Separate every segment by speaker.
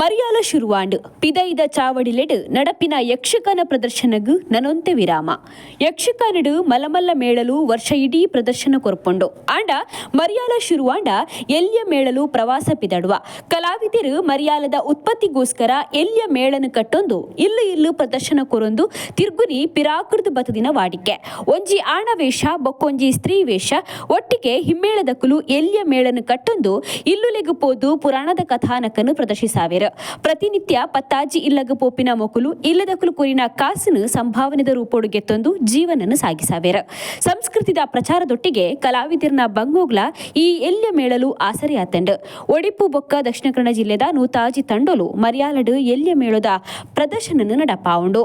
Speaker 1: ಮರಿಯಾಲ ಶುರುವಾಂಡ್. ಪಿದೈದ ಚಾವಡಿಲೆಡು ನಡಪಿನ ಯಕ್ಷಗಾನ ಪ್ರದರ್ಶನಗು ನನೊಂತೆ ವಿರಾಮ. ಯಕ್ಷಗಾನಡು ಮಲಮಲ್ಲ ಮೇಳಲು ವರ್ಷ ಇಡೀ ಪ್ರದರ್ಶನ ಕೊರ್ಪೊಂಡು. ಆಂಡ ಮರಿಯಾಲ ಶುರುವಾಂಡ ಎಲ್ಯ ಮೇಳಲು ಪ್ರವಾಸ ಪಿದಡುವ. ಕಲಾವಿದರು ಮರಿಯಾಲದ ಉತ್ಪತ್ತಿಗೋಸ್ಕರ ಎಲ್ಯ ಮೇಳನ ಕಟ್ಟೊಂದು ಇಲ್ಲು ಇಲ್ಲು ಪ್ರದರ್ಶನ ಕೊರೊಂದು ತಿರ್ಗುನಿ ಪಿರಾಕೃತ ಬತದಿನ ವಾಡಿಕೆ. ಒಂಜಿ ಆಣವೇಷ, ಬೊಕ್ಕೊಂಜಿ ಸ್ತ್ರೀ ವೇಷ ಒಟ್ಟಿಗೆ ಹಿಮ್ಮೇಳದಕುಲು ಎಲ್ಯ ಮೇಳನ ಕಟ್ಟೊಂದು ಇಲ್ಲುಲೆಗು ಪೋದು ಪುರಾಣದ ಕಥಾನಕನು ಪ್ರದರ್ಶಿಸಾವೆರು. ಪ್ರತಿನಿತ್ಯ ಪತ್ತಾಜಿ ಇಲ್ಲಗ ಪೋಪಿನ ಮೊಕುಲು ಇಲ್ಲದಕುಲು ಕುರಿನ ಕಾಸಿನ ಸಂಭಾವನೆದ ರೂಪೊಡುಗೆ ತಂದು ಜೀವನನ್ನು ಸಾಗಿಸಾವೇರ ಸಂಸ್ಕೃತಿದ ಪ್ರಚಾರದೊಟ್ಟಿಗೆ ಕಲಾವಿದರನ ಬಂಗೋಗ್ಲ ಈ ಎಲ್ಯ ಮೇಳಲು ಆಸರೆಯಾತಂಡು ಒಡಿಪು ಬೊಕ್ಕ ದಕ್ಷಿಣ ಕನ್ನಡ ಜಿಲ್ಲೆದ ನೂತಾಜಿ ತಂಡೋಲು ಮರ್ಯಾಲಡ್ ಎಲ್ಯ ಮೇಳದ ಪ್ರದರ್ಶನ ನಡಪಾವುಂಡು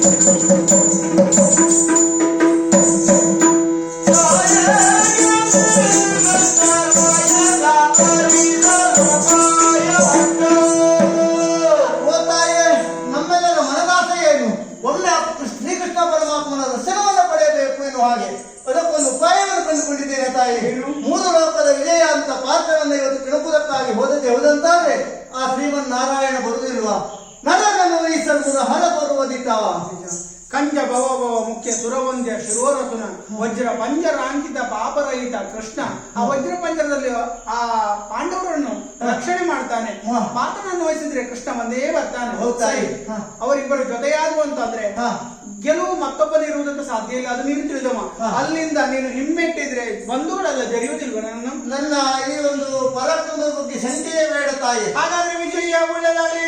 Speaker 2: ಹಾಗೆ. ಅದಕ್ಕೊಂದು ಉಪಾಯವನ್ನು ಕಂಡುಕೊಂಡಿದ್ದೇನೆ ತಾಯಿ. ಮೂರು ಲೋಕದ ವಿಜಯ ಅಂತ ಪಾತ್ರವನ್ನು ಇವತ್ತು ಕೆಣಕುವುದಕ್ಕಾಗಿ ಹೋದಂತೆ ಹೋದಂತಾದ್ರೆ ಆ ಶ್ರೀಮನ್ ನಾರಾಯಣ ಬರುವುದಿಲ್ವಾ? ನರನನ್ನು ವಹಿಸಲು ಹರ ಬರುವುದಿದ್ದಾವ
Speaker 3: ಕಂಜ ಭವ ಭವ ಮುಖ್ಯ ಸುರವಂದ್ಯ ಶಿರೋರತುನ ವಜ್ರ ಪಂಜರ ಅಂಕಿತ ಪಾಪರಹಿತ ಕೃಷ್ಣ. ಆ ವಜ್ರ ಪಂಜರದಲ್ಲಿ ಆ ರಕ್ಷಣೆ ಮಾಡ್ತಾನೆ
Speaker 2: ವಾ.
Speaker 3: ಪಾತ್ರನನ್ನು ವಹಿಸಿದ್ರೆ ಕೃಷ್ಣ ಒಂದೇ ಬರ್ತಾನೆ. ಸರಿ. ಅವರಿಬ್ಬರು ಜೊತೆಯಾದ್ರು ಅಂತಂದ್ರೆ. ಗೆಲುವು ಮತ್ತೊಬ್ಬನಿರುವುದಕ್ಕೆ ಸಾಧ್ಯ ಇಲ್ಲ ಅದು ನೀನು ತಿಳಿದವ
Speaker 2: ಹ.
Speaker 3: ಅಲ್ಲಿಂದ ನೀನು ಹಿಮ್ಮೆಟ್ಟಿದ್ರೆ ಬಂಧುಗಳೆಲ್ಲ ಜರಿಯುವುದಿಲ್ವ ನನ್ನ
Speaker 2: ನನ್ನ ಈ ಒಂದು ಪರಾಕ್ರಮದ ಬಗ್ಗೆ ಶಂಕೆಯೇ ಬೇಡ ತಾಯಿ
Speaker 3: ಹಾಗಾದ್ರೆ ವಿಜಯ ಒಳ್ಳೆದಾಗಲಿ